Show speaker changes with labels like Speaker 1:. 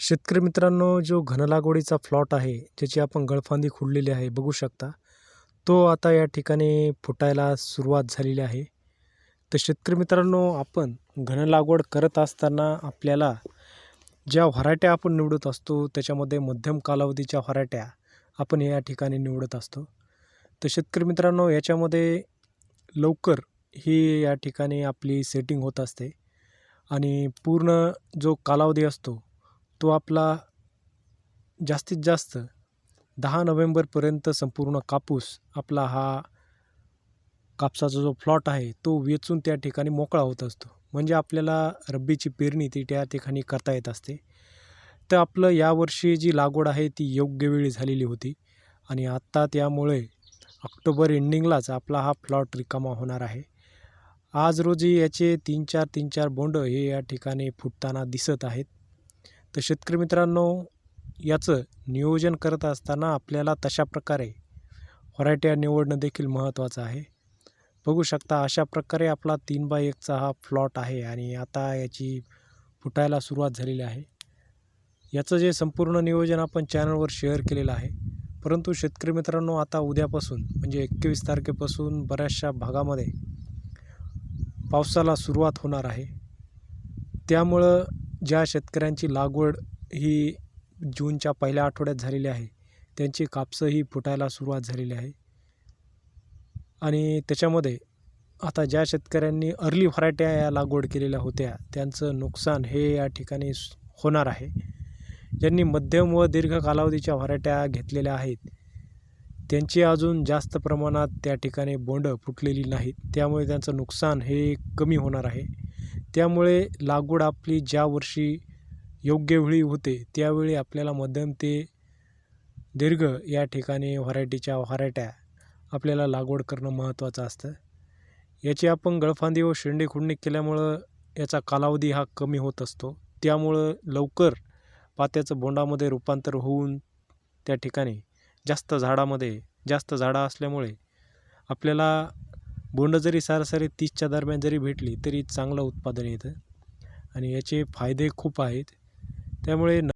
Speaker 1: शेतकरी मित्रांनो जो घनलागवडीचा प्लॉट आहे ज्याची आपण गळफांदी खुडलेली आहे बघू शकता. तो आता या ठिकाणी फुटायला सुरुवात झालेली आहे. तर शेतकरी मित्रांनो आपण घनलागवड करत असताना आपल्याला ज्या व्हरायट्या आपण निवडत असतो त्याच्यामध्ये मध्यम कालावधीच्या व्हरायट्या आपण या ठिकाणी निवडत असतो. तर शेतकरी मित्रांनो याच्यामध्ये लवकर ही या ठिकाणी आपली सेटिंग होत असते. आणि पूर्ण जो कालावधी असतो तो आपला जास्तीत जास्त दहा नोव्हेंबरपर्यंत संपूर्ण कापूस आपला हा कापसाचा जो प्लॉट आहे तो वेचून त्या ठिकाणी मोकळा होत असतो. म्हणजे आपल्याला रब्बीची पेरणी ती त्या ठिकाणी करता येत असते. तर आपलं यावर्षी जी लागवड आहे ती योग्य वेळी झालेली होती. आणि आत्ता त्यामुळे ऑक्टोबर एंडिंगलाच आपला हा प्लॉट रिकामा होणार आहे. आज रोजी याचे तीन चार तीन चार बोंड हे या ठिकाणी फुटताना दिसत आहेत. तर शेतकरी मित्रांनो याचं नियोजन करत असताना आपल्याला तशा प्रकारे व्हरायट्या निवडणं देखील महत्त्वाचं आहे. बघू शकता अशा प्रकारे आपला तीन बाय एकचा हा प्लॉट आहे आणि आता याची फुटायला सुरुवात झालेली आहे. याचं जे संपूर्ण नियोजन आपण चॅनलवर शेअर केलेलं आहे. परंतु शेतकरी मित्रांनो आता उद्यापासून म्हणजे एकवीस तारखेपासून बऱ्याचशा भागामध्ये पावसाला सुरुवात होणार आहे. त्यामुळं ज्या शेतकऱ्यांची लागवड ही जूनच्या पहिल्या आठवड्यात झालेली आहे त्यांची कापसंही फुटायला सुरुवात झालेली आहे. आणि त्याच्यामध्ये आता ज्या शेतकऱ्यांनी अर्ली व्हरायट्या या लागवड केलेल्या होत्या त्यांचं नुकसान हे या ठिकाणी होणार आहे. ज्यांनी मध्यम व दीर्घ कालावधीच्या व्हरायट्या घेतलेल्या आहेत त्यांची अजून जास्त प्रमाणात त्या ठिकाणी बोंडं फुटलेली नाहीत. त्यामुळे त्यांचं नुकसान हे कमी होणार आहे. त्यामुळे लागवड आपली ज्या वर्षी योग्य वेळी होते त्यावेळी आपल्याला मध्यम ते दीर्घ या ठिकाणी व्हरायटीच्या व्हरायट्या आपल्याला लागवड करणं महत्त्वाचं असतं. याची आपण गळफांदी व शेंडे खुडणी केल्यामुळं याचा कालावधी हा कमी होत असतो. त्यामुळं लवकर पात्याचं बोंडामध्ये रूपांतर होऊन त्या ठिकाणी जास्त झाडामध्ये जास्त झाडं असल्यामुळे आपल्याला बोंड जरी सरासरी तीसच्या दरम्यान जरी भेटली तरी चांगलं उत्पादन येतं. आणि याचे फायदे खूप आहेत. त्यामुळे न